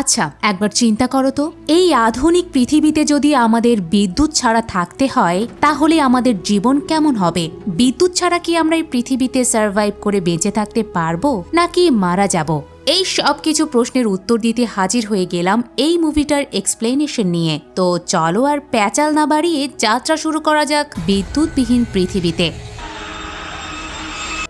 আচ্ছা একবার চিন্তা করো তো। এই আধুনিক পৃথিবীতে যদি আমাদের বিদ্যুৎ ছাড়া থাকতে হয়, তাহলে আমাদের জীবন কেমন হবে? বিদ্যুৎ ছাড়া কি আমরা এই পৃথিবীতে সার্ভাইভ করে বেঁচে থাকতে পারব, নাকি মারা যাব? এই সব কিছু প্রশ্নের উত্তর দিতে হাজির হয়ে গেলাম এই মুভিটার এক্সপ্লেনেশন নিয়ে। তো চলো আর প্যাচাল না বাড়িয়ে যাত্রা শুরু করা যাক বিদ্যুৎবিহীন পৃথিবীতে।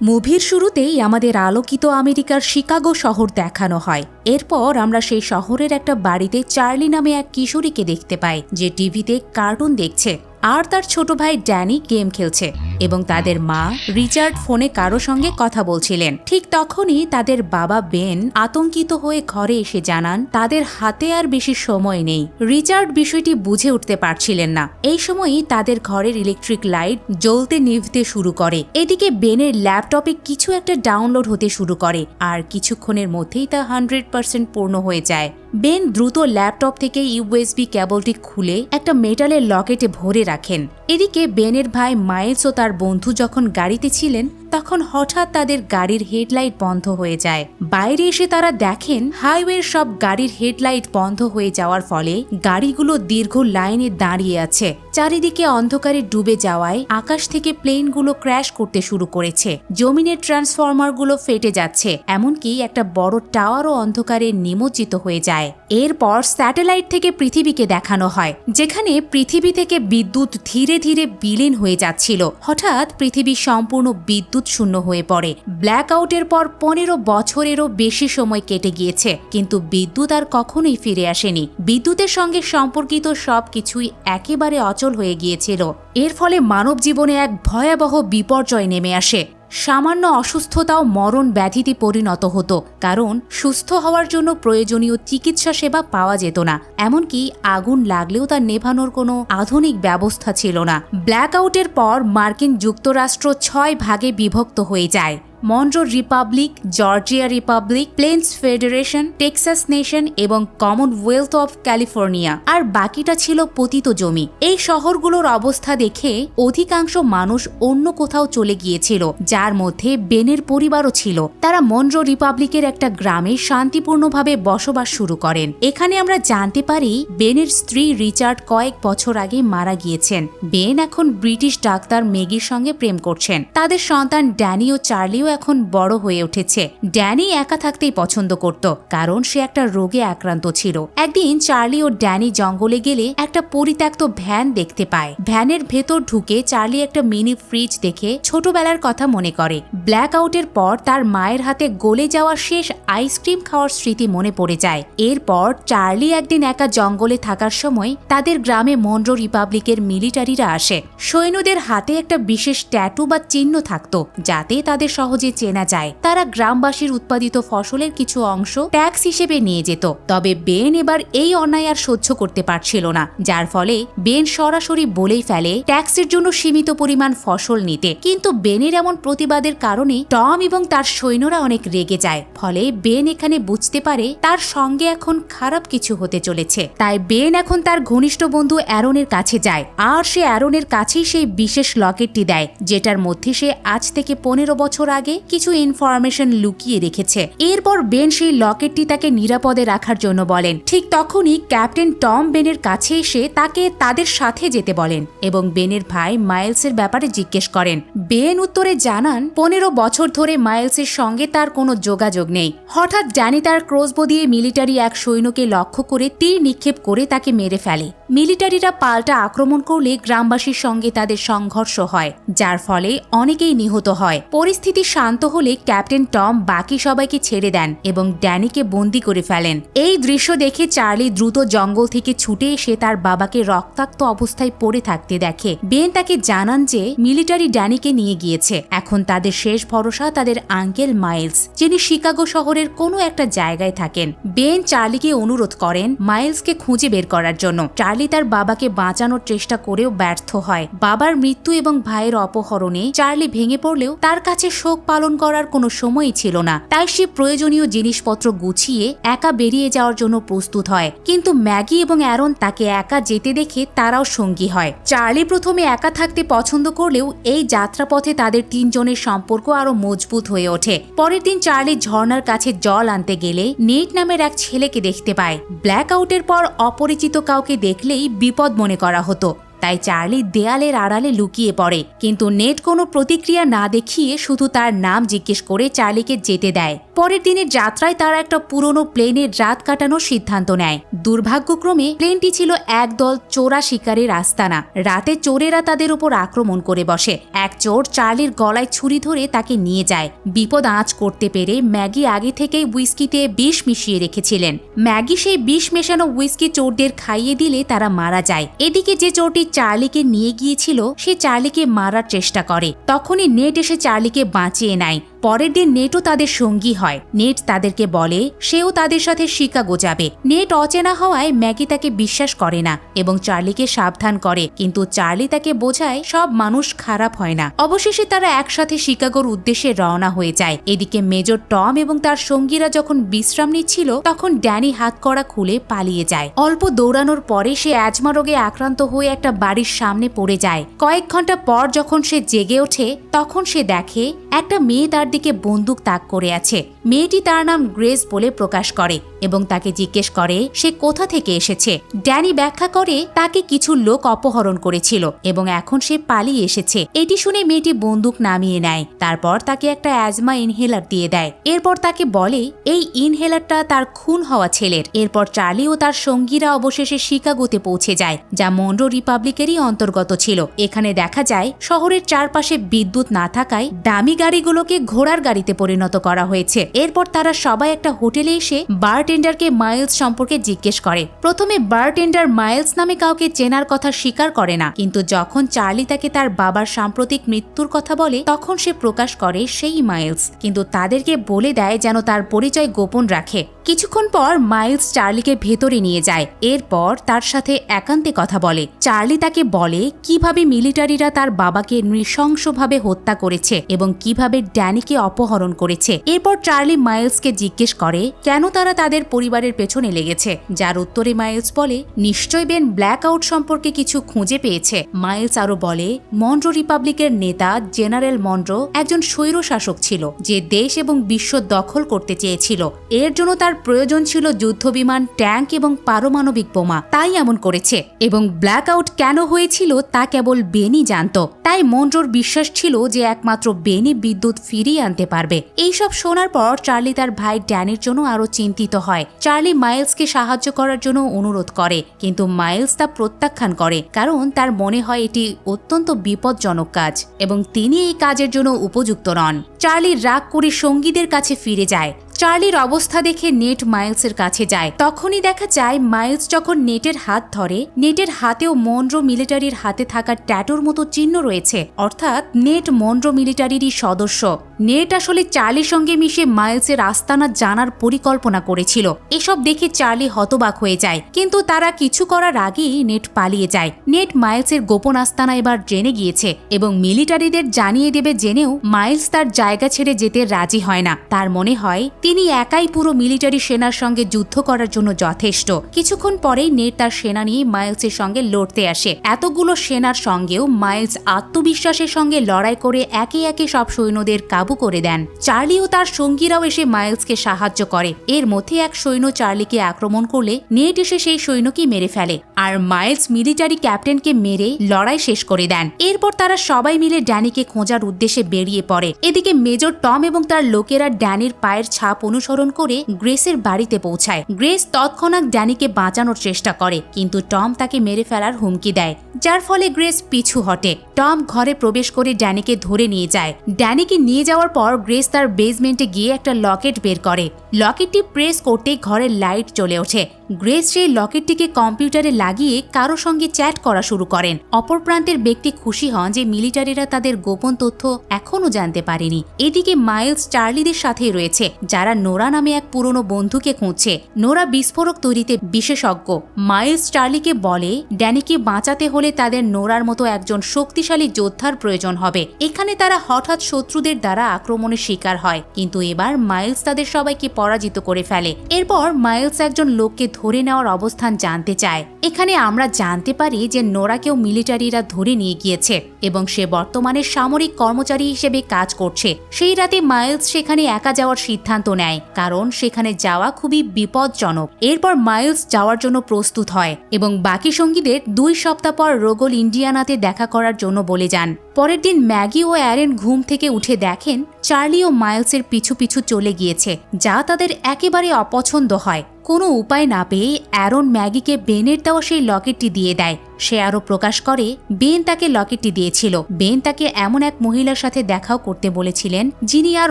মুভির শুরুতেই আমাদের আলোকিত আমেরিকার শিকাগো শহর দেখানো হয়। এরপর আমরা সেই শহরের একটা বাড়িতে চার্লি নামে এক কিশোরীকে দেখতে পাই, যে টিভিতে কার্টুন দেখছে। আর তার ছোট ভাই ড্যানি গেম খেলছে। এবং তাদের মা রিচার্ড ফোনে কারও সঙ্গে কথা বলছিলেন। ঠিক তখনই তাদের বাবা বেন আতঙ্কিত হয়ে ঘরে এসে জানান, তাদের হাতে আর বেশি সময় নেই। রিচার্ড বিষয়টি বুঝে উঠতে পারছিলেন না। এই সময়ই তাদের ঘরের ইলেকট্রিক লাইট জ্বলতে নিভতে শুরু করে। এদিকে বেনের ল্যাপটপে কিছু একটা ডাউনলোড হতে শুরু করে, আর কিছুক্ষণের মধ্যেই তা হান্ড্রেড পার্সেন্ট পূর্ণ হয়ে যায়। বেন দ্রুত ল্যাপটপ থেকে ইউএসবি কেবলটি খুলে একটা মেটালের লকেটে ভরে রাখেন। এদিকে বেনের ভাই মাইলস ও তার বন্ধু যখন গাড়িতে ছিলেন তখন হঠাৎ তাদের গাড়ির হেডলাইট বন্ধ হয়ে যায়। বাইরে এসে তারা দেখেন, হাইওয়ের সব গাড়ির হেডলাইট বন্ধ হয়ে যাওয়ার ফলে গাড়িগুলো দীর্ঘ লাইনে দাঁড়িয়ে আছে। চারিদিকে অন্ধকারে ডুবে যাওয়ায় আকাশ থেকে প্লেনগুলো ক্র্যাশ করতে শুরু করেছে। জমিনের ট্রান্সফরমারগুলো ফেটে যাচ্ছে, এমনকি একটা বড় টাওয়ারও অন্ধকারে নিমজ্জিত হয়ে যায়। এরপর স্যাটেলাইট থেকে পৃথিবীকে দেখানো হয়, যেখানে পৃথিবী থেকে বিদ্যুৎ ধীরে ধীরে বিলীন হয়ে যাচ্ছিল। হঠাৎ পৃথিবী সম্পূর্ণ বিদ্যুৎ শূন্য হয়ে পড়ে। ব্ল্যাক আউটের পর পনেরো বছরেরও বেশি সময় কেটে গিয়েছে, কিন্তু বিদ্যুৎ আর কখনোই ফিরে আসেনি। বিদ্যুতের সঙ্গে সম্পর্কিত সব কিছুই একেবারে অচল হয়ে গিয়েছিল। এর ফলে মানব জীবনে এক ভয়াবহ বিপর্যয় নেমে আসে। সামান্য অসুস্থতাও মরণ ব্যাধিতে পরিণত হতো, কারণ সুস্থ হওয়ার জন্য প্রয়োজনীয় চিকিৎসা সেবা পাওয়া যেত না। এমনকি আগুন লাগলেও তা নেভানোর কোনো আধুনিক ব্যবস্থা ছিল না। ব্ল্যাক আউটের পর মার্কিন যুক্তরাষ্ট্র ছয় ভাগে বিভক্ত হয়ে যায়। Monroe republic Georgia republic plains federation Texas nation এবং কমনওয়েলথ অফ ক্যালিফোর্নিয়া আর বাকিটা ছিল পতিত জমি। এই শহরগুলোর অবস্থা দেখে অধিকাংশ মানুষ অন্য কোথাও চলে গিয়েছিল, যার মধ্যে বেনের পরিবারও ছিল। তারা মন্ড্রো রিপাবলিকের একটা গ্রামে শান্তিপূর্ণভাবে বসবাস শুরু করেন। এখানে আমরা জানতে পারি, বেনের স্ত্রী রিচার্ড কয়েক বছর আগে মারা গিয়েছেন। বেন এখন ব্রিটিশ ডাক্তার মেগির সঙ্গে প্রেম করছেন। তাদের সন্তান ড্যানি ও চার্লিও এখন বড় হয়ে উঠেছে। ড্যানি একা থাকতেই পছন্দ করত, কারণ সে একটা রোগে আক্রান্ত ছিল। একদিন চার্লি ও ড্যানি জঙ্গলে গেলে একটা পরিত্যক্ত ভ্যান দেখতে পায়। ভ্যানের ভেতর ঢুকে চার্লি একটা মিনি ফ্রিজ দেখে ছোটবেলার কথা মনে করে। ব্ল্যাক আউটের পর তার মায়ের হাতে গলে যাওয়া শেষ আইসক্রিম খাওয়ার স্মৃতি মনে পড়ে যায়। এরপর চার্লি একদিন একা জঙ্গলে থাকার সময় তাদের গ্রামে মন্ড্রো রিপাবলিকের মিলিটারিরা আসে। সৈন্যদের হাতে একটা বিশেষ ট্যাটু বা চিহ্ন থাকতো, যাতে তাদের সহজে চেনা যায়। তারা গ্রামবাসীর উৎপাদিত ফসলের কিছু অংশ ট্যাক্স হিসেবে নিয়ে যেত। তবে বেন এবার এই অন্যায় আর সহ্য করতে পারছিল না, যার ফলে বেন সরাসরি বলেই ফেলে ট্যাক্সের জন্য সীমিত পরিমাণ ফসল নিতে। কিন্তু বেনের এমন প্রতিবাদের কারণে টম এবং তার সৈন্যরা অনেক রেগে যায়। ফলে বেন এখানে বুঝতে পারে তার সঙ্গে এখন খারাপ কিছু হতে চলেছে। তাই বেন এখন তার ঘনিষ্ঠ বন্ধু অ্যারনের কাছে যায়। আর সে অ্যারনের কাছেই সেই বিশেষ লকেটটি দেয়, যেটার মধ্যে সে আজ থেকে পনেরো বছর আগে কিছু ইনফরমেশন লুকিয়ে রেখেছে। এরপর বেন সেই লকেটটি তাকে নিরাপদে রাখার জন্য বলেন। ঠিক তখনই ক্যাপ্টেন টম বেনের কাছে এসে তাকে তাদের সাথে যেতে বলেন এবং বেনের ভাই মাইলসের ব্যাপারে জিজ্ঞেস করেন। বেন উত্তরে জানান, পনেরো বছর ধরে মাইলসের সঙ্গে তার কোনো যোগাযোগ নেই। হঠাৎ ড্যানি তার ক্রোসবো দিয়ে মিলিটারি এক সৈন্যকে লক্ষ্য করে তীর নিক্ষেপ করে তাকে মেরে ফেলে। মিলিটারিরা পাল্টা আক্রমণ করলে গ্রামবাসীর সঙ্গে তাদের সংঘর্ষ হয়, যার ফলে অনেকেই নিহত হয়। পরিস্থিতি শান্ত হলে ক্যাপ্টেন টম বাকি সবাইকে ছেড়ে দেন এবং ড্যানিকে বন্দি করে ফেলেন। এই দৃশ্য দেখে চার্লি দ্রুত জঙ্গল থেকে ছুটে এসে তার বাবাকে রক্তাক্ত অবস্থায় পড়ে থাকতে দেখে। বেন তাকে জানান যে, মিলিটারি ড্যানিকে নিয়ে গিয়েছে। এখন তাদের শেষ ভরসা তাদের আঙ্কেল মাইলস, যিনি শিকাগো শহরের কোনো একটা জায়গায় থাকেন। বেন চার্লিকে অনুরোধ করেন মাইলসকে খুঁজে বের করার জন্য। চার্লি চার্লি তার বাবাকে বাঁচানোর চেষ্টা করেও ব্যর্থ হয়। বাবার মৃত্যু এবং ভাইয়ের অপহরণে চার্লি ভেঙে পড়লেও তার কাছে শোক পালন করার কোনো সময়ই ছিল না। তাই সে প্রয়োজনীয় জিনিসপত্র গুছিয়ে একা বেরিয়ে যাওয়ার জন্য প্রস্তুত হয়। কিন্তু ম্যাগি এবং অ্যারন তাকে একা যেতে দেখে তারাও সঙ্গী হয়। চার্লি প্রথমে একা থাকতে পছন্দ করলেও এই যাত্রাপথে তাদের তিনজনের সম্পর্ক আরও মজবুত হয়ে ওঠে। পরের দিন চার্লি ঝর্ণার কাছে জল আনতে গেলে নেট নামের এক ছেলেকে দেখতে পায়। ব্ল্যাক আউটের পর অপরিচিত কাউকে দেখলেই বিপদ মনে করা হতো। তাই চার্লি দেয়ালের আড়ালে লুকিয়ে পড়ে। কিন্তু নেট কোনো প্রতিক্রিয়া না দেখিয়ে শুধু তার নাম জিজ্ঞেস করে চার্লিকে যেতে দেয়। পরের দিনের যাত্রায় তারা একটা পুরনো প্লেনের রাত কাটানোর সিদ্ধান্ত নেয়। দুর্ভাগ্যক্রমে, প্লেনটি ছিল একদল চোরা শিকারের আস্তানা। রাতে চোরেরা তাদের উপর আক্রমণ করে বসে। এক চোর চার্লির গলায় ছুরি ধরে তাকে নিয়ে যায়। বিপদ আঁচ করতে পেরে ম্যাগি আগে থেকেই উইস্কিতে বিষ মিশিয়ে রেখেছিলেন। ম্যাগি সেই বিষ মেশানো উইস্কি চোরদের খাইয়ে দিলে তারা মারা যায়। এদিকে যে চোরটি চার্লিকে নিয়ে গিয়েছিল, সে চার্লিকে মারার চেষ্টা করে। তখনই নেট এসে চার্লিকে বাঁচিয়ে নেয়। পরের দিন নেটও তাদের সঙ্গী হয়। নেট তাদেরকে বলে, সেও তাদের সাথে শিকাগো যাবে নেট অচেনা হওয়ায় ম্যাগি তাকে বিশ্বাস করে না এবং চার্লিকে সাবধান করে, কিন্তু চার্লি তাকে বোঝায় সব মানুষ খারাপ হয় না। অবশেষে তারা একসাথে শিকাগোর উদ্দেশ্যে রওনা হয়ে যায়। এদিকে মেজর টম এবং তার সঙ্গীরা যখন বিশ্রাম নিচ্ছিল, তখন ড্যানি হাত করা খুলে পালিয়ে যায়। অল্প দৌড়ানোর পরে সে অ্যাজমা রোগে আক্রান্ত হয়ে একটা বাড়ির সামনে পড়ে যায়। কয়েক ঘণ্টা পর যখন সে জেগে ওঠে, তখন সে দেখে, একটা মেয়ে তার দিকে বন্দুক তাক করে আছে। মেয়েটি তার নাম গ্রেস বলে প্রকাশ করে এবং তাকে জিজ্ঞেস করে, সে কোথা থেকে এসেছে? ড্যানি ব্যাখ্যা করে, তাকে কিছু লোক অপহরণ করেছিল এবং এখন সে পালিয়ে এসেছে। এটি শুনে মেয়েটি বন্দুক নামিয়ে নেয়, তারপর তাকে একটা অ্যাজমা ইনহেলার দিয়ে দেয়। এরপর তাকে বলে, এই ইনহেলারটা তার খুন হওয়া ছেলের। এরপর চার্লি ও তার সঙ্গীরা অবশেষে শিকাগোতে পৌঁছে যায়, যা মন্ডো রিপাবলিকেরই অন্তর্গত ছিল। এখানে দেখা যায়, শহরের চারপাশে বিদ্যুৎ না থাকায় দামি গাড়িগুলোকে ঘোড়ার গাড়িতে পরিণত করা হয়েছে। এরপর তারা সবাই একটা হোটেলে এসে বারটেন্ডারকে মাইলস সম্পর্কে জিজ্ঞেস করে। প্রথমে বারটেন্ডার মাইলস নামে কাউকে চেনার কথা স্বীকার করে না, কিন্তু যখন চার্লি তাকে তার বাবার সাম্প্রতিক মৃত্যুর কথা বলে, তখন সে প্রকাশ করে সেই মাইলস। কিন্তু তাদেরকে বলে দেয় যেন তার পরিচয় গোপন রাখে। কিছুক্ষণ পর মাইলস চার্লিকে ভেতরে নিয়ে যায়। এরপর তার সাথে একান্তে কথা বলে। চার্লি তাকে বলে কীভাবে মিলিটারিরা তার বাবাকে নৃশংসভাবে হত্যা করেছে এবং কীভাবে ড্যানিকে অপহরণ করেছে। এরপর চার্লি মাইলসকে জিজ্ঞেস করে, কেন তারা তাদের পরিবারের পেছনে লেগেছে? যার উত্তরে মাইলস বলে, নিশ্চয় বেন ব্ল্যাক আউট সম্পর্কে কিছু খুঁজে পেয়েছে। মাইলস আরও বলে মন্ড্রো রিপাবলিকের নেতা জেনারেল মন্ড্রো একজন স্বৈর শাসক ছিল, যে দেশ এবং বিশ্ব দখল করতে চেয়েছিল। এর জন্য তার প্রয়োজন ছিল যুদ্ধবিমান, ট্যাঙ্ক এবং পারমাণবিক বোমা। তাই এমন করেছে। এবং ব্ল্যাক আউট কেন হয়েছিল তা কেবল বেনি জানত। তাই মন্ড্রোর বিশ্বাস ছিল যে একমাত্র বেনি বিদ্যুৎ ফিরিয়ে আনতে পারবে। এইসব শোনার পর চার্লি তার ভাই ড্যানির জন্য আরও চিন্তিত হয়। চার্লি মাইলসকে সাহায্য করার জন্য অনুরোধ করে, কিন্তু মাইলস তা প্রত্যাখ্যান করে, কারণ তার মনে হয় এটি অত্যন্ত বিপজ্জনক কাজ, এবং তিনি এই কাজের জন্য উপযুক্ত নন। চার্লি রাগ করে সঙ্গীদের কাছে ফিরে যায়। চার্লির অবস্থা দেখে নেট মাইলসের কাছে যায়। তখনই দেখা যায় মাইলস যখন নেটের হাত ধরে, নেটের হাতেও মন্ড্রো মিলিটারির হাতে থাকা ট্যাটোর মতো চিহ্ন রয়েছে। অর্থাৎ নেট মন্ড্রো মিলিটারিরই সদস্য। নেট আসলে চার্লির সঙ্গে মিশে মাইলসের আস্তানা জানার পরিকল্পনা করেছিল। এসব দেখে চার্লি হতবাক হয়ে যায়। কিন্তু তারা কিছু করার আগেই নেট পালিয়ে যায়। নেট মাইলসের গোপন আস্তানা এবার জেনে গিয়েছে এবং মিলিটারিদের জানিয়ে দেবে জেনেও মাইলস তার জায়গা ছেড়ে যেতে রাজি হয় না। তার মনে হয় তিনি একাই পুরো মিলিটারি সেনার সঙ্গে যুদ্ধ করার জন্য যথেষ্ট। কিছুক্ষণ পরেই নেট তার সেনা নিয়ে মাইলসের সঙ্গে লড়তে আসে। এতগুলো সেনার সঙ্গেও মাইলস আত্মবিশ্বাসের সঙ্গে লড়াই করে একে একে সব সৈন্যদের কাবু করে দেন। চার্লি ও তার সঙ্গীরাও এসে মাইলসকে সাহায্য করে। এর মধ্যে এক সৈন্য চার্লিকে আক্রমণ করলে নেট এসে সেই সৈন্যকে মেরে ফেলে আর মাইলস মিলিটারি ক্যাপ্টেনকে মেরে লড়াই শেষ করে দেন। এরপর তারা সবাই মিলে ড্যানিকে খোঁজার উদ্দেশ্যে বেরিয়ে পড়ে। এদিকে মেজর টম এবং তার লোকেরা ড্যানির পায়ের ছাপ অনুসরণ করে গ্রেসের বাড়িতে পৌঁছায়। গ্রেস তৎক্ষণাৎ ড্যানিকে বাঁচানোর চেষ্টা করে, কিন্তু টম তাকে মেরে ফেলার হুমকি দেয়, যার ফলে গ্রেস পিছু হটে। টম ঘরে প্রবেশ করে ড্যানিকে ধরে নিয়ে যায়। ড্যানিকে নিয়ে যাওয়ার পর গ্রেস তার বেসমেন্টে গিয়ে একটা লকেট বের করে। লকেটটি প্রেস করতে ঘরের লাইট চলে ওঠে। গ্রেস সেই লকেটটিকে কম্পিউটারে লাগিয়ে কারও সঙ্গে চ্যাট করা শুরু করেন। অপর প্রান্তের ব্যক্তি খুশি হন যে মিলিটারিরা তাদের গোপন তথ্য এখনও জানতে পারেনি। এদিকে মাইলস চার্লিদের সাথেই রয়েছে, যারা নোরা নামে এক পুরনো বন্ধুকে খুঁজছে। নোরা বিস্ফোরক তৈরিতে বিশেষজ্ঞ। মাইলস চার্লিকে বলে, ড্যানিকে বাঁচাতে হলে তাদের নোরার মতো একজন শক্তিশালী যোদ্ধার প্রয়োজন হবে। এখানে তারা হঠাৎ শত্রুদের দ্বারা আক্রমণের শিকার হয়। কিন্তু এবার মাইলস তাদের সবাইকে পরাজিত করে ফেলে। এরপর মাইলস একজন লোককে ধরে নেওয়ার অবস্থান জানতে চায়। এখানে আমরা জানতে পারি যে নোরাকেও মিলিটারিরা ধরে নিয়ে গিয়েছে এবং সে বর্তমানে সামরিক কর্মচারী হিসেবে কাজ করছে। সেই রাতে মাইলস সেখানে একা যাওয়ার সিদ্ধান্ত নেয়, কারণ সেখানে যাওয়া খুবই বিপজ্জনক। এরপর মাইলস যাওয়ার জন্য প্রস্তুত হয় এবং বাকি সঙ্গীদের দুই সপ্তাহ পর রোগল ইন্ডিয়ানাতে দেখা করার জন্য বলে যান। পরের দিন ম্যাগি ও অ্যারেন ঘুম থেকে উঠে দেখেন চার্লি ও মাইলসের পিছু পিছু চলে গিয়েছে, যা তাদের একেবারে অপছন্দ হয়। কোনো উপায় না পেয়ে অ্যারন ম্যাগিকে বেনের দেওয়া সেই লকেটটি দিয়ে দেয়। সে আরও প্রকাশ করে, বেন তাকে লকেটটি দিয়েছিল। বেন তাকে এমন এক মহিলার সাথে দেখাও করতে বলেছিলেন, যিনি আর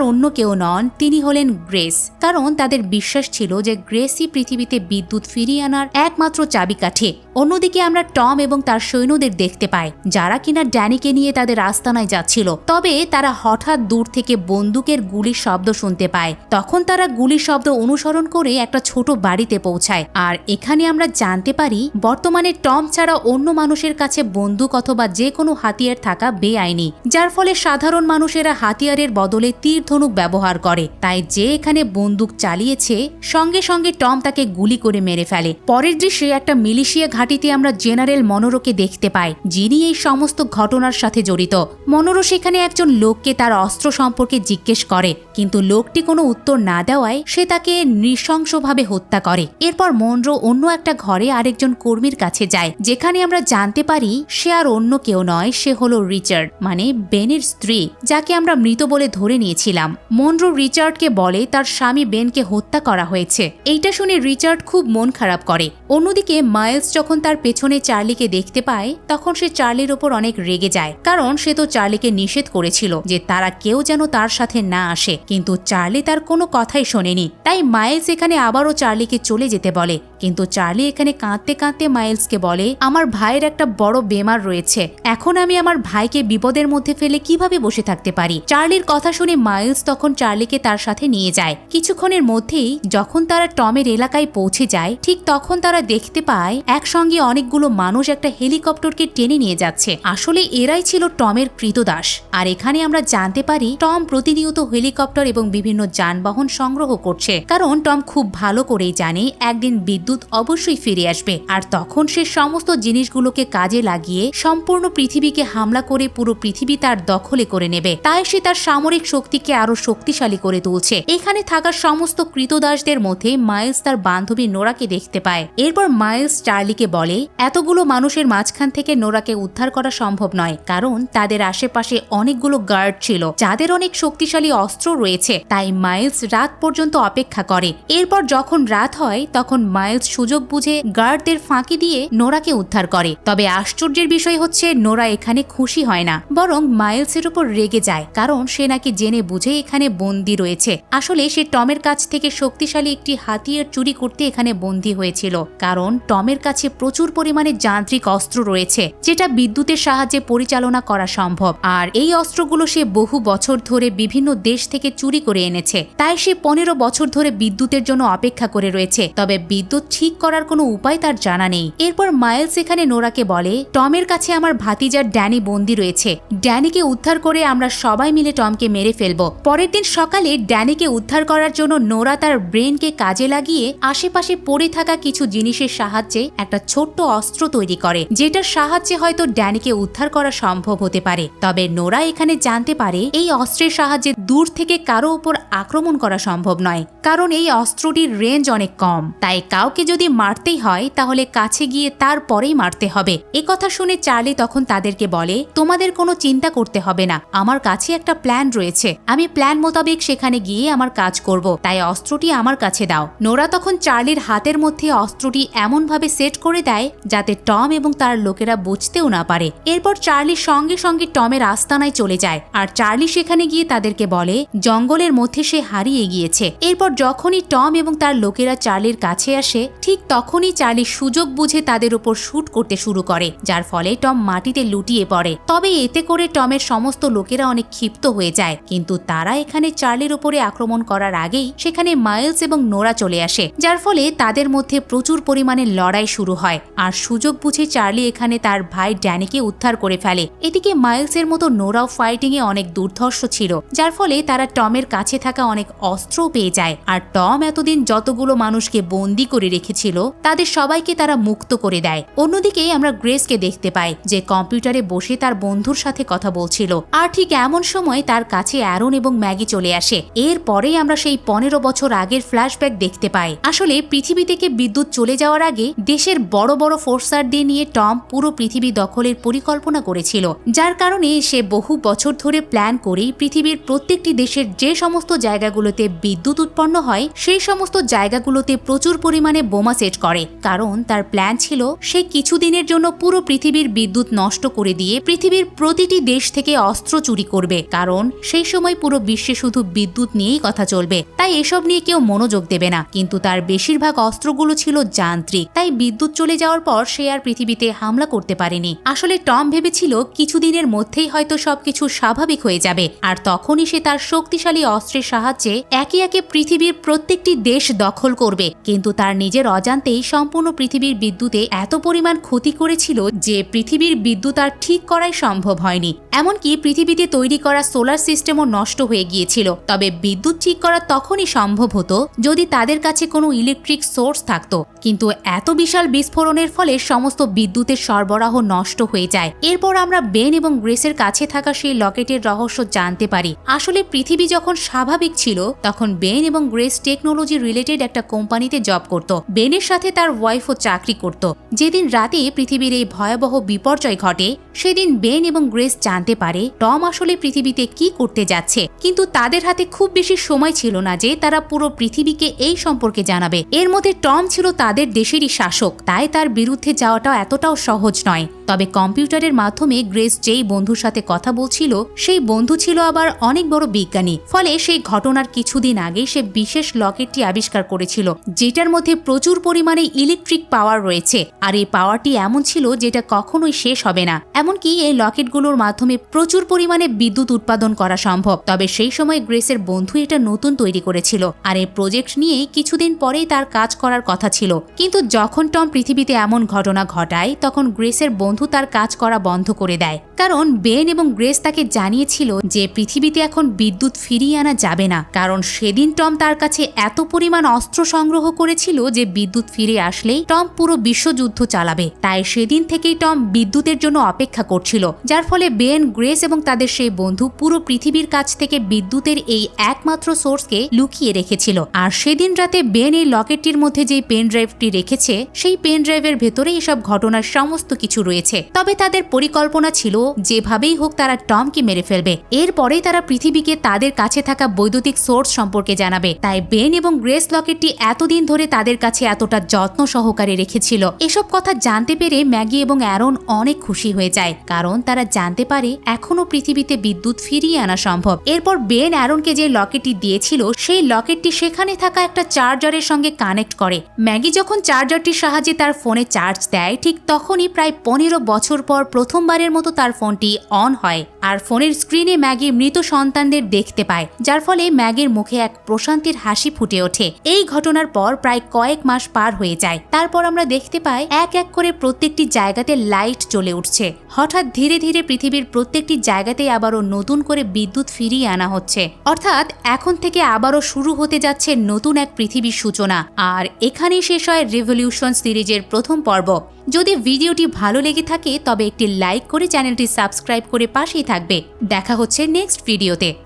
অন্য কেউ নন, তিনি হলেন গ্রেস। কারণ তাদের বিশ্বাস ছিল যে গ্রেসই পৃথিবীতে বিদ্যুৎ ফিরিয়ে আনার একমাত্র চাবিকাঠি। অন্যদিকে আমরা টম এবং তার সৈন্যদের দেখতে পাই, যারা কিনা ড্যানিকে নিয়ে তাদের আস্তানায় যাচ্ছিল। তবে তারা হঠাৎ দূর থেকে বন্দুকের গুলির শব্দ শুনতে পায়। তখন তারা গুলির শব্দ অনুসরণ করে একটা ছোট বাড়িতে পৌঁছায়। আর এখানে আমরা জানতে পারি, বর্তমানে টম ছাড়া অন্য মানুষের কাছে বন্দুক অথবা যে কোনো হাতিয়ার থাকা বেআইনি, যার ফলে সাধারণ মানুষেরা হাতিয়ারের বদলে তীর ধনুক ব্যবহার করে। তাই যে এখানে বন্দুক চালিয়েছে, সঙ্গে সঙ্গে টম তাকে গুলি করে মেরে ফেলে। পরের দৃশ্যে একটা মিলিশিয়া ঘাঁটিতে আমরা জেনারেল মনোরোকে দেখতে পাই, যিনি এই সমস্ত ঘটনার সাথে জড়িত। মনোরো সেখানে একজন লোককে তার অস্ত্র সম্পর্কে জিজ্ঞেস করে, কিন্তু লোকটি কোনো উত্তর না দেওয়ায় সে তাকে নৃশংসভাবে হত্যা করে। এরপর মনরো অন্য একটা ঘরে আরেকজন কর্মীর কাছে যায়, যেখানে আমরা জানতে পারি সে আর অন্য কেউ নয়, সে হলো রিচার্ড মানে বেনের স্ত্রী, যাকে আমরা মৃত বলে ধরে নিয়েছিলাম। মনরো রিচার্ডকে বলে তার স্বামী বেনকে হত্যা করা হয়েছে। এইটা শুনে রিচার্ড খুব মন খারাপ করে। অন্যদিকে মাইলস যখন তার পেছনে চার্লিকে দেখতে পায়, তখন সে চার্লির ওপর অনেক রেগে যায়, কারণ সে তো চার্লিকে নিষেধ করেছিল যে তারা কেউ যেন তার সাথে না আসে। কিন্তু চার্লি তার কোনো কথাই শোনেনি। তাই মাইলস এখানে আবারও চার্লিকে চলে যেতে বলে। কিন্তু চার্লি এখানে কাঁদতে কাঁদতে মাইলসকে বলে, আমার ভাইয়ের একটা বড় বেমার রয়েছে। এখন আমি আমার ভাইকে বিপদের মধ্যে ফেলে কীভাবে বসে থাকতে পারি? চার্লির কথা শুনে মাইলস তখন চার্লিকে তার সাথে নিয়ে যায়। কিছুক্ষণের মধ্যেই যখন তারা টমের এলাকায় পৌঁছে যায়, ঠিক তখন তারা দেখতে পায়, একসঙ্গে অনেকগুলো মানুষ একটা হেলিকপ্টারকে টেনে নিয়ে যাচ্ছে। আসলে এরাই ছিল টমের কৃতদাস। আর এখানে আমরা জানতে পারি, টম প্রতিনিয়ত হেলিকপ্টার এবং বিভিন্ন যানবাহন সংগ্রহ করছে। কারণ টম খুব ভালো করেই জানে, একদিন বিদ্যুৎ অবশ্যই ফিরে আসবে। আর তখন সে সমস্ত জিনিসগুলোকে কাজে লাগিয়ে সম্পূর্ণ পৃথিবীকে হামলা করে পুরো পৃথিবী তার দখলে করে নেবে। তাই সে তার সামরিক শক্তিকে আরও শক্তিশালী করে তুলছে। এখানে থাকা সমস্ত কৃতদাসদের মধ্যে মাইলস তার বান্ধবী নোরাকে দেখতে পায়। এরপর মাইলস চার্লিকে বলে, এতগুলো মানুষের মাঝখান থেকে নোরাকে উদ্ধার করা সম্ভব নয়, কারণ তাদের আশেপাশে অনেকগুলো গার্ড ছিল, যাদের অনেক শক্তিশালী অস্ত্র রয়েছে। তাই মাইলস রাত পর্যন্ত অপেক্ষা করে। এরপর যখন রাত হয়, তখন মাইলস সুযোগ বুঝে গার্ডদের ফাঁকি দিয়ে নোরাকে উদ্ধার করে। তবে আশ্চর্যের বিষয় হচ্ছে, নোরা এখানে খুশি হয় না। বরং মাইলসের উপর রেগে যায়, কারণ সে নাকি জেনে বুঝে এখানে বন্দি রয়েছে। আসলে সে টমের কাছ থেকে শক্তিশালী একটি হাতিয়ার চুরি করতে এখানে বন্দী হয়েছিল, কারণ টমের কাছে প্রচুর পরিমাণে যান্ত্রিক অস্ত্র রয়েছে, যেটা বিদ্যুতের সাহায্যে পরিচালনা করা সম্ভব। আর এই অস্ত্রগুলো সে বহু বছর ধরে বিভিন্ন দেশ থেকে চুরি করে এনেছে। তাই সে পনেরো বছর ধরে বিদ্যুতের জন্য অপেক্ষা করে রয়েছে। তবে বিদ্যুৎ ঠিক করার কোনো উপায় তার জানা নেই। এরপর মাইলস এখানে নোরাকে বলে, টমের কাছে আমার ভাতিজার ড্যানি বন্দি রয়েছে। ড্যানিকে উদ্ধার করে আমরা সবাই মিলে টমকে মেরে ফেলব। পরের দিন সকালে ড্যানিকে উদ্ধার করার জন্য নোরা তার ব্রেনকে কাজে লাগিয়ে আশেপাশে পড়ে থাকা কিছু জিনিসের সাহায্যে একটা ছোট্ট অস্ত্র তৈরি করে, যেটার সাহায্যে হয়তো ড্যানিকে উদ্ধার করা সম্ভব হতে পারে। তবে নোরা এখানে জানতে পারে, এই অস্ত্রের সাহায্যে দূর থেকে কারও উপর আক্রমণ করা সম্ভব নয়, কারণ এই অস্ত্রটির রেঞ্জ অনেক কম। তাই কাউকে যদি মারতেই হয়, তাহলে কাছে গিয়ে তারপরেই মারতে হবে। এ কথা শুনে চার্লি তখন তাদেরকে বলে, তোমাদের কোনো চিন্তা করতে হবে না। আমার কাছে একটা প্ল্যান রয়েছে। আমি প্ল্যান মোতাবেক সেখানে গিয়ে আমার কাজ করব। তাই অস্ত্রটি আমার কাছে দাও। নোরা তখন চার্লির হাতের মধ্যে অস্ত্রটি এমনভাবে সেট করে দেয়, যাতে টম এবং তার লোকেরা বুঝতেও না পারে। এরপর চার্লি সঙ্গে সঙ্গে টমের আস্তানায় চলে যায়, আর চার্লি সেখানে গিয়ে তাদেরকে বলে, জঙ্গলের মধ্যে সে হারিয়ে গিয়েছে। এরপর যখনই টম এবং তার লোকেরা চার্লির কাছে আসে ঠিক তখনই চার্লি সুযোগ বুঝে তাদের উপর শুট করতে শুরু করে, যার ফলে টম মাটিতে লুটিয়ে পড়ে। তবে এতে করে টমের সমস্ত লোকেরা অনেক ক্ষিপ্ত হয়ে যায়, কিন্তু তারা এখানে চার্লির উপরে আক্রমণ করার আগেই সেখানে মাইলস এবং নোরা চলে আসে, যার ফলে তাদের মধ্যে প্রচুর পরিমাণে লড়াই শুরু হয়। আর সুযোগ বুঝে চার্লি এখানে তার ভাই ড্যানিকে উদ্ধার করে ফেলে। এদিকে মাইলসের মতো নোরাও ফাইটিং এ অনেক দুর্ধর্ষ ছিল, যার ফলে তারা টমের কাছে থাকা অনেক অস্ত্রও পেয়ে যায়। আর টম এতদিন যতগুলো মানুষকে বন্দি করে রেখেছিল, তাদের সবাইকে তারা মুক্ত করে দেয়। অন্যদিকে আমরা গ্রেসকে দেখতে পাই, যে কম্পিউটারে বসে তার বন্ধুর সাথে কথা বলছিল। আর ঠিক এমন সময় তার কাছে অ্যারন এবং ম্যাগি চলে আসে। এরপরেই আমরা সেই পনেরো বছর আগের ফ্ল্যাশব্যাক দেখতে পাই। আসলে পৃথিবী থেকে বিদ্যুৎ চলে যাওয়ার আগে দেশের বড় বড় ফোর্সার দিয়ে নিয়ে টম পুরো পৃথিবী দখলের পরিকল্পনা করেছিল, যার কারণে সে বহু বছর ধরে প্ল্যান করেই পৃথিবীর প্রত্যেকটি দেশের যে সমস্ত জায়গাগুলোতে বিদ্যুৎ উৎপন্ন হয়, সেই সমস্ত জায়গাগুলোতে প্রচুর পরিমাণে বোমা সেট করে। কারণ তার প্ল্যান ছিল, সে কিছুদিনের জন্য পুরো পৃথিবীর বিদ্যুৎ নষ্ট করে দিয়ে পৃথিবীর প্রতিটি দেশ থেকে অস্ত্র চুরি করবে। কারণ সেই সময় পুরো বিশ্বে শুধু বিদ্যুৎ নিয়েই কথা চলবে। তাই এসব নিয়ে কেউ মনোযোগ দেবে না। কিন্তু তার বেশিরভাগ অস্ত্রগুলো ছিল যান্ত্রিক। তাই বিদ্যুৎ চলে যাওয়ার পর সে আর পৃথিবীতে হামলা করতে পারেনি। আসলে টম ভেবেছিল, কিছুদিনের মধ্যেই হয়তো সবকিছু স্বাভাবিক হয়ে যাবে। আর তখনই সে তার শক্তিশালী অস্ত্রের সাহায্যে একে একে পৃথিবীর প্রত্যেকটি দেশ দখল করবে। কিন্তু তার নিজের অজান্তেই সম্পূর্ণ পৃথিবীর বিদ্যুতে এত পরিমাণ ক্ষতি করেছিল যে পৃথিবীর বিদ্যুৎ আর ঠিক করাই সম্ভব হয়নি। এমনকি পৃথিবীতে তৈরি করা সোলার সিস্টেমও নষ্ট হয়ে গিয়েছিল। তবে বিদ্যুৎ ঠিক করা তখনই সম্ভব হতো যদি তাদের কাছে কোনো ইলেকট্রিক সোর্স থাকতো। কিন্তু এত বিশাল বিস্ফোরণের ফলে সমস্ত বিদ্যুতের সরবরাহ নষ্ট হয়ে যায়। এরপর আমরা বেন এবং গ্রেসের কাছে থাকা সেই লকেটের রহস্য জানতে পারি। আসলে পৃথিবী যখন স্বাভাবিক ছিল, তখন বেন এবং গ্রেস টেকনোলজি রিলেটেড একটা কোম্পানিতে জব করত। বেনের সাথে তার ওয়াইফও চাকরি করত। যেদিন রাতে পৃথিবীর এই ভয়াবহ বিপর্যয় ঘটে, সেদিন বেন এবং গ্রেস জানতে পারে টম আসলে পৃথিবীতে কি করতে যাচ্ছে। কিন্তু তাদের হাতে খুব বেশি সময় ছিল না যে তারা পুরো পৃথিবীকে এই সম্পর্কে জানাবে। এর মধ্যে টম ছিল তাদের দেশেরই শাসক, তাই তার বিরুদ্ধে যাওয়াটা এতটাও সহজ নয়। তবে কম্পিউটারের মাধ্যমে গ্রেস যেই বন্ধুর সাথে কথা বলছিল, সেই বন্ধু ছিল আবার অনেক বড় বিজ্ঞানী। ফলে সেই ঘটনার কিছুদিন আগেই সে বিশেষ লকেটটি আবিষ্কার করেছিল, যেটার মধ্যে প্রচুর পরিমাণে ইলেকট্রিক পাওয়ার রয়েছে। আর এই পাওয়ারটি এমন ছিল যেটা কখনোই শেষ হবে না। এমনকি এই লকেটগুলোর মাধ্যমে প্রচুর পরিমাণে বিদ্যুৎ উৎপাদন করা সম্ভব। তবে সেই সময় গ্রেসের বন্ধু এটা নতুন তৈরি করেছিল। আর এই প্রজেক্ট নিয়েই কিছুদিন পরেই তার কাজ করার কথা ছিল। কিন্তু যখন টম পৃথিবীতে এমন ঘটনা ঘটায়, তখন গ্রেসের বন্ধু তার কাজ করা বন্ধ করে দেয়। কারণ বেন এবং গ্রেস তাকে জানিয়েছিল যে পৃথিবীতে এখন বিদ্যুৎ ফিরিয়ে আনা যাবে না, কারণ সেদিন টম তার কাছে এত পরিমাণ অস্ত্র সংগ্রহ করেছিল যে বিদ্যুৎ ফিরে আসলেই টম পুরো বিশ্বযুদ্ধ চালাবে। তাই সেদিন থেকেই টম বিদ্যুতের জন্য অপেক্ষা করছিল, যার ফলে বেন, গ্রেস এবং তাদের সেই বন্ধু পুরো পৃথিবীর কাছ থেকে বিদ্যুতের এই একমাত্র সোর্সকে লুকিয়ে রেখেছিল। আর সেদিন রাতে বেন এই লকেটটির মধ্যে যে পেন ড্রাইভটি রেখেছে, সেই পেন ড্রাইভের ভেতরে এসব ঘটনার সমস্ত কিছু রয়েছে। তবে তাদের পরিকল্পনা ছিল যেভাবেই হোক তারা টমকে মেরে ফেলবে। এরপরেই তারা পৃথিবীকে তাদের কাছে থাকা বৈদ্যুতিক সোর্স সম্পর্কে জানাবে। তাই বেন এবং গ্রেস লকেটটি এতদিন ধরে তাদের কাছে এতটা যত্ন সহকারে রেখেছিল। এসব কথা জানতে পেরে ম্যাগি এবং অ্যারন অনেক খুশি হয়ে যায়, কারণ তারা জানতে পারে এখনও পৃথিবীতে বিদ্যুৎ ফিরিয়ে আনা সম্ভব। এরপর বেন অ্যারনকে যে লকেটটি দিয়েছিল, সেই লকেটটি সেখানে থাকা একটা চার্জারের সঙ্গে কানেক্ট করে। ম্যাগি যখন চার্জারটির সাহায্যে তার ফোনে চার্জ দেয়, ঠিক তখনই প্রায় পনেরো বছর পর প্রথমবারের মতো তার ফোনটি অন হয়। আর ফোনের স্ক্রিনে ম্যাগি মৃত সন্তানদের দেখতে পায়, যার ফলে ম্যাগির মুখে এক প্রশান্তির হাসি ফুটে ওঠে। এই ঘটনার পর প্রায় কয়েক মাস পার হয়ে যায়। তারপর আমরা দেখতে পাই এক এক করে প্রত্যেকটি জায়গাতে লাইট জ্বলে উঠছে। হঠাৎ ধীরে ধীরে পৃথিবীর প্রত্যেকটি জায়গাতে আবারও নতুন করে বিদ্যুৎ ফিরিয়ে আনা হচ্ছে। অর্থাৎ এখন থেকে আবারও শুরু হতে যাচ্ছে নতুন এক পৃথিবীর সূচনা। আর এখানেই শেষ হয় রিভলিউশন সিরিজের প্রথম পর্ব। যদি ভিডিওটি ভালো লেগে থাকে, তবে একটি লাইক করে চ্যানেলটি সাবস্ক্রাইব করে পাশেই থাকবে। দেখা হচ্ছে নেক্সট ভিডিওতে